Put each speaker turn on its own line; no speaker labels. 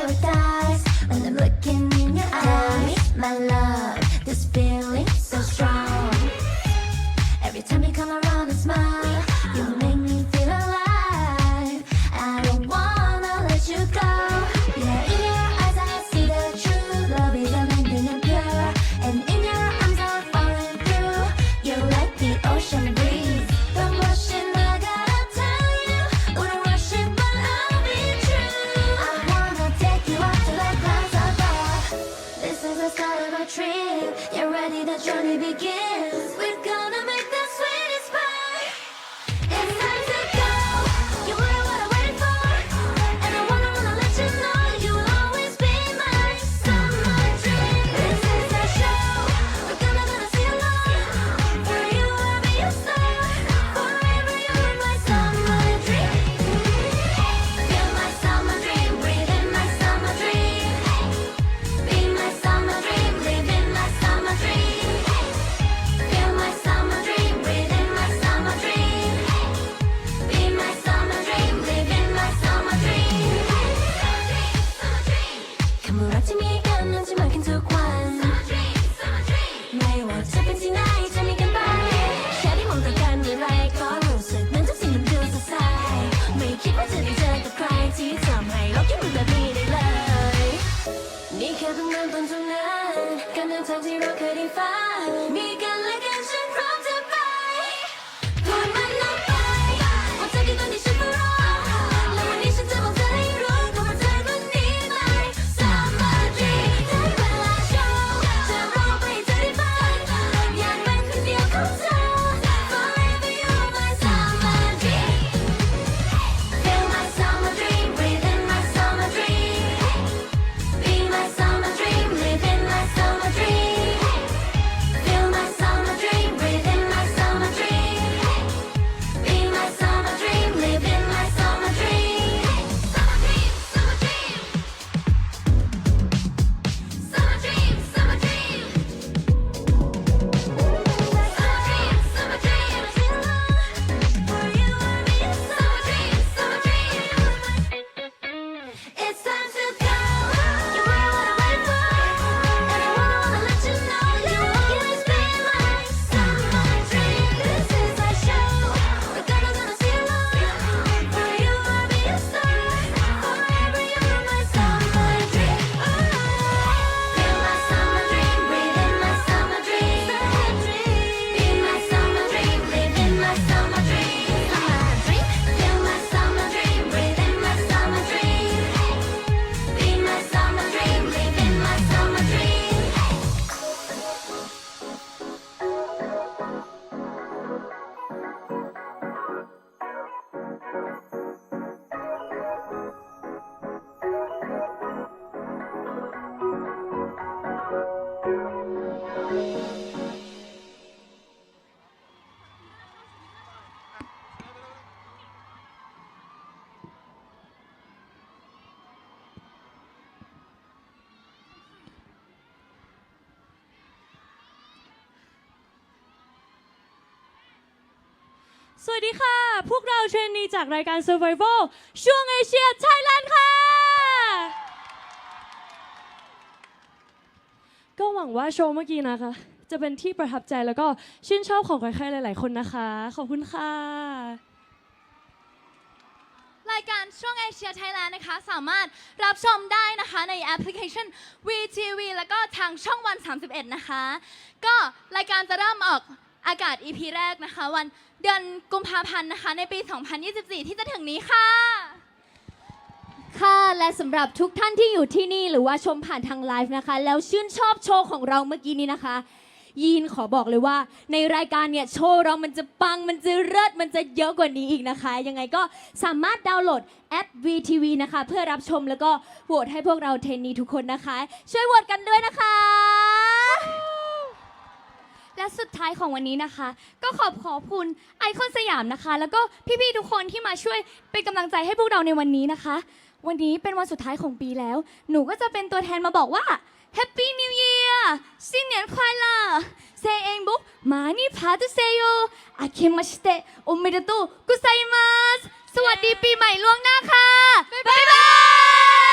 Paradise when I'm looking in your eyes, my love. trip. Get ready, the journey begins. ที่แค่ได้มองต่กันเมื่อไรก็รู้สึกนั้นทุกสิ่งมันดูสดใสไม่คิดว่าจะได้เจอกับใครที่ทำให้เราคิเหมือนมีได้เลย นี่แค่เพิ่งเริ่มต้นเท่านั้นการเดินทางที่เราเคยได้ฝันมี
สวัสดีค่ะ พวกเราเทรนนีจากรายการ Survival ช่วงเอเชียไทยแลนด์ค่ะ ก็หวังว่าโชว์เมื่อกี้นะคะ จะเป็นที่ประทับใจแล้วก็ชื่นชอบของใครๆหลายๆคนนะคะ ขอบคุณค่ะ
รายการช่วงเอเชียไทยแลนด์นะคะ สามารถรับชมได้นะคะในแอปพลิเคชัน VTV แล้วก็ทางช่องวัน 31 นะคะ ก็รายการจะเริ่มออก อากาศ EP แรกนะคะ วันเดือนกุมภาพันธ์นะคะ ในปี 2024 ที่จะถึงนี้ค่ะ
ค่ะและสำหรับทุกท่านที่อยู่ที่นี่หรือว่าชมผ่านทางไลฟ์นะคะ แล้วชื่นชอบโชว์ของเราเมื่อกี้นี้นะคะ ยีนขอบอกเลยว่า ในรายการเนี่ยโชว์เรามันจะปังมันจะเลิศมันจะเยอะกว่านี้อีกนะคะ ยังไงก็สามารถดาวน์โหลดแอป VTV นะคะ เพื่อรับชมแล้วก็โหวตให้พวกเราเทนนีทุกคนนะคะ ช่วยโหวตกันด้วยนะคะ
และสุดท้ายของวันนี้นะคะ ก็ขอบขอบคุณไอคอนสยามนะคะ แล้วก็พี่ๆทุกคนที่มาช่วยเป็นกำลังใจให้พวกเราในวันนี้นะคะ วันนี้เป็นวันสุดท้ายของปีแล้ว หนูก็จะเป็นตัวแทนมาบอกว่า Happy New Year 新年快乐เหนียนควายล่ะเซเองบุ๊กมานี่พาตุเซโยอาเคมาชเตโอเมเดโตกุไซมัสส
วัสดีปี
ใหม่ล่วงหน้าค่ะ บ๊ายบา
ย